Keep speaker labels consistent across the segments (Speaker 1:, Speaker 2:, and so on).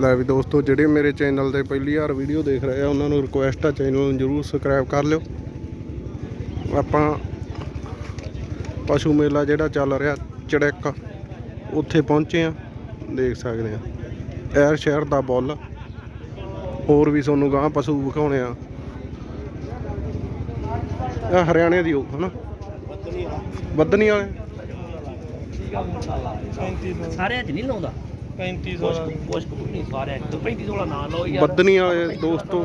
Speaker 1: ਲੈ ਵੀ ਦੋਸਤੋ ਜਿਹੜੇ ਮੇਰੇ ਚੈਨਲ ਤੇ ਪਹਿਲੀ ਵਾਰ ਵੀਡੀਓ ਦੇਖ ਰਹੇ ਆ ਉਹਨਾਂ ਨੂੰ ਰਿਕੁਐਸਟ ਆ ਚੈਨਲ ਨੂੰ ਜਰੂਰ ਸਬਸਕ੍ਰਾਈਬ ਕਰ ਲਿਓ। ਆਪਾਂ ਪਸ਼ੂ ਮੇਲਾ ਜਿਹੜਾ ਚੱਲ ਰਿਹਾ ਚੜੈਕ ਉੱਥੇ ਪਹੁੰਚੇ ਆ ਦੇਖ ਸਕਦੇ ਆ। ਐਰ ਸ਼ਹਿਰ ਦਾ ਬੁੱਲ ਹੋਰ ਵੀ ਤੁਹਾਨੂੰ ਗਾਂ ਪਸ਼ੂ ਵਿਖਾਉਣੇ ਆ। ਇਹ ਹਰਿਆਣੇ ਦੀ ਉਹ ਹਨਾ? ਬੱਦਨੀ ਵਾਲੇ।
Speaker 2: ਸਾਰੇ ਅੱਜ ਨਹੀਂ ਲਾਉਂਦਾ।
Speaker 3: 3500
Speaker 2: ਕੁਛ ਕੁਛ ਨਹੀਂ ਸਾਰੇ ਅੱਜ ਤੋਂ 35 16 ਨਾ ਲਓ ਯਾਰ।
Speaker 1: ਬੱਦਨੀ ਵਾਲੇ ਦੋਸਤੋ।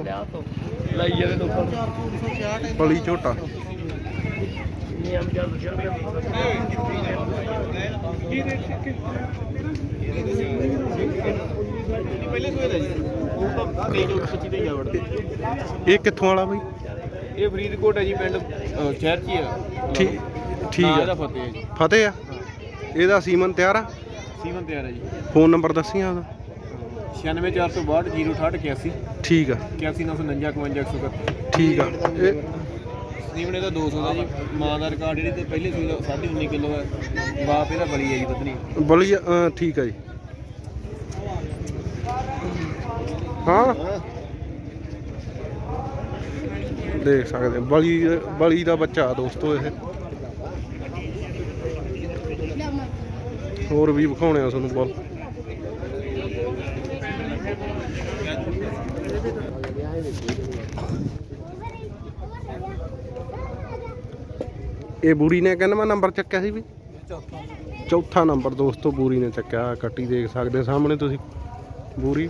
Speaker 2: ਲਈ ਜਾਵੇ ਲੋਕਾਂ ਨੂੰ
Speaker 1: ਬਲੀ ਝੋਟਾ
Speaker 2: ਜਲ
Speaker 3: ਪਹਿਲੇ ਸੋਏ ਦਾ ਜੀ ਉਹ ਤਾਂ ਤੇਜ ਉਹ ਸੱਚੀ ਤੇ ਜਾ ਵੜਦੇ
Speaker 1: ਇਹ ਕਿੱਥੋਂ ਵਾਲਾ ਬਈ?
Speaker 3: ਇਹ ਫਰੀਦਕੋਟ ਹੈ ਜੀ ਪਿੰਡ ਸ਼ਹਿਰ ਚ ਹੀ ਆ।
Speaker 1: ਠੀਕ ਠੀਕ ਆ।
Speaker 3: ਫਤਿਹ
Speaker 1: ਫਤਿਹ ਆ? ਇਹਦਾ ਸੀਮਨ ਤਿਆਰ ਆ?
Speaker 3: ਸੀਮਨ ਤਿਆਰ ਹੈ ਜੀ।
Speaker 1: ਫੋਨ ਨੰਬਰ ਦੱਸੀਆਂ ਉਹਦਾ।
Speaker 3: 96462 06881
Speaker 1: ਠੀਕ ਆ।
Speaker 3: 819955
Speaker 1: ਠੀਕ ਆ। ਇਹ
Speaker 3: ਸੀਮਨ ਇਹਦਾ 200 ਦਾ ਜੀ। ਮਾਂ ਦਾ ਰਿਕਾਰਡ ਜਿਹੜੀ ਤੇ ਪਹਿਲੇ ਸੂਈ ਦਾ 19.5 ਕਿਲੋ ਹੈ। ਬਾਪ ਇਹਦਾ ਬਲੀ ਹੈ ਜੀ ਪਤਨੀ।
Speaker 1: ਬਲੀ ਅ, ਠੀਕ ਆ ਜੀ। ਹਾਂ। ਦੇਖ ਸਕਦੇ ਹੋ, ਬਲੀ ਬਲੀ ਦਾ ਬੱਚਾ ਆ ਦੋਸਤੋ ਇਹ। ਹੋਰ ਵੀ ਵਿਖਾਉਣੇ ਆ ਤੁਹਾਨੂੰ ਬੋਲ ਇਹ ਬੂਰੀ ਨੇ ਕਿੰਨਵਾਂ ਨੰਬਰ ਚੱਕਿਆ ਸੀ ਵੀ? ਚੌਥਾ ਨੰਬਰ ਦੋਸਤੋ, ਬੂਰੀ ਨੇ ਚੱਕਿਆ। ਕੱਟੀ ਦੇਖ ਸਕਦੇ ਸਾਹਮਣੇ ਤੁਸੀਂ, ਬੂਰੀ।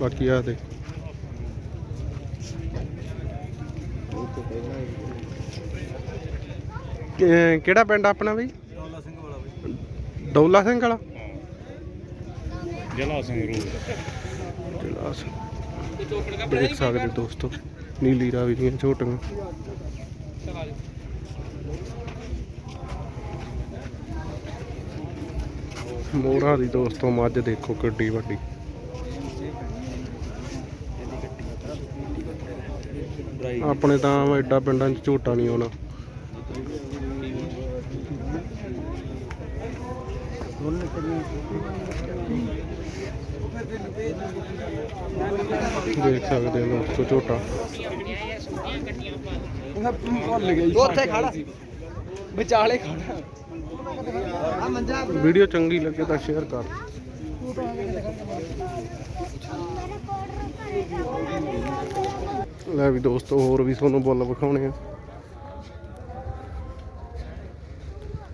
Speaker 1: ਬਾਕੀ ਆ ਦੇ ਕਿ- ਕਿਹੜਾ ਪਿੰਡ ਆਪਣਾ ਬਈ?
Speaker 3: ਦੌਲਾ ਸਿੰਘ ਵਾਲਾ ਬਈ।
Speaker 1: ਦੌਲਾ ਸਿੰਘ ਵਾਲਾ? ਸ- ਦੇਖ ਸਕਦੇ ਦੋਸਤੋ ਨੀਲੀ ਰਾਵੀ ਦੀਆਂ ਝੋਟੀਆਂ। ਮੋਹਰਾ ਦੀ ਦੋਸਤੋ ਮੱਝ ਦੇਖੋ ਕਿੱਡੀ ਵੱਡੀ। ਆਪਣੇ ਤਾਂ ਐਡਾ ਪਿੰਡਾਂ 'ਚ ਝੋਟਾ ਨਹੀਂ ਆਉਣਾ। ਦੇਖ ਸਕਦੇ ਹੋ ਦੋਸਤੋ ਝੋਟਾ।
Speaker 3: ਭੁੱਲ ਗਈ ਉੱਥੇ ਖੜਾ। ਵਿਚਾਲੇ ਖੜਾ। ਆ ਮੰਜਾ
Speaker 1: ਵੀਡੀਓ ਚੰਗੀ ਲੱਗੇ ਤਾਂ ਸ਼ੇਅਰ ਕਰ। ਲੈ ਵੀ ਦੋਸਤੋ ਹੋਰ ਵੀ ਤੁਹਾਨੂੰ ਬੁੱਲ ਵਿਖਾਉਣੇ ਆ।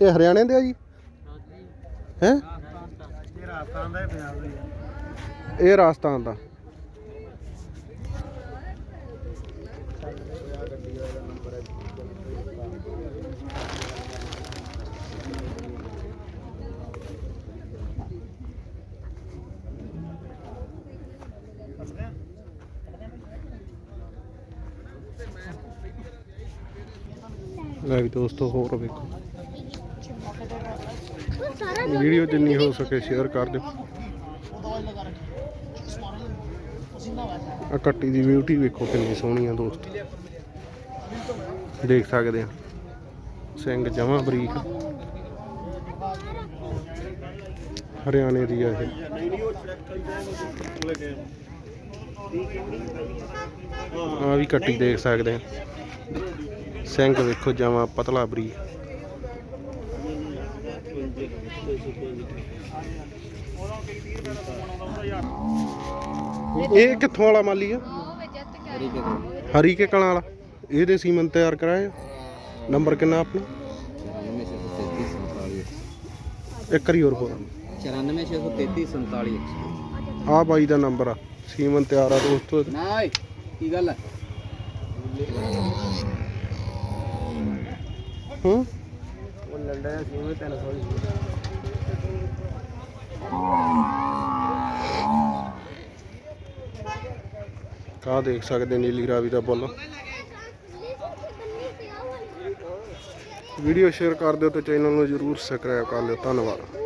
Speaker 1: ਇਹ ਹਰਿਆਣੇ ਦੇ ਆ ਜੀ? ਹੈ?
Speaker 3: ਇਹ ਰਾਜਸਥਾਨ ਦਾ। ਪੰਜਾਬ ਦਾ
Speaker 1: ਇਹ ਰਾਜਸਥਾਨ ਦਾ ਲੈ ਵੀ ਦੋਸਤੋ ਹੋਰ ਵੇਖੋ। ਵੀਡੀਓ ਜਿੰਨੀ ਹੋ ਸਕੇ ਸ਼ੇਅਰ ਕਰ ਦਿਓ। ਆ ਕੱਟੀ ਦੀ ਬਿਊਟੀ ਵੇਖੋ ਕਿੰਨੀ ਸੋਹਣੀ ਆ ਦੋਸਤ। ਦੇਖ ਸਕਦੇ ਆ। ਸਿੰਘ ਜਮਾਂ ਬਰੀਕ। ਹਰਿਆਣੇ ਦੀ ਆ ਇਹ। ਆ ਵੀ ਕੱਟੀ ਦੇਖ ਸਕਦੇ ਆ। ਸਿੰਘ ਵੇਖੋ ਜਮਾ ਪਤਲਾ ਬਰੀਕ। ਇਹ ਕਿੱਥੋਂ ਵਾਲਾ ਮਾਲੀ ਆ? ਹਰੀ ਕੇ ਕਲਾਂ ਵਾਲਾ। ਇਹਦੇ ਸੀਮਨ ਤਿਆਰ ਕਰਾਏ ਨੰਬਰ ਕਿੰਨਾ ਆਪਣਾ? ਇੱਕ ਵਾਰੀ ਹੋਰ ਬੋਲ।
Speaker 4: ਚੁਰਾਨਵੇਂ ਛੇ ਸੌ ਤੇਤੀ ਸੰਤਾਲੀ
Speaker 1: ਆ ਬਾਈ ਦਾ ਨੰਬਰ ਆ। ਸੀਮਨ ਤਿਆਰ ਆ ਦੋਸਤੋ।
Speaker 4: ਨਾ ਕੀ ਗੱਲ ਹੈ
Speaker 1: ਹੂੰ?
Speaker 3: ਉਹ ਲੰਡਾ ਦਾ ਸੀਮਨ 300
Speaker 1: ਕਾ ਦੇਖ ਸਕਦੇ ਨੀਲੀ ਰਾਵੀ ਦਾ ਬੁੱਲ ਵੀਡੀਓ ਸ਼ੇਅਰ ਕਰ ਦਿਓ ਤੇ ਚੈਨਲ ਨੂੰ ਜਰੂਰ ਸਬਸਕ੍ਰਾਈਬ ਕਰ ਲਿਓ। ਧੰਨਵਾਦ।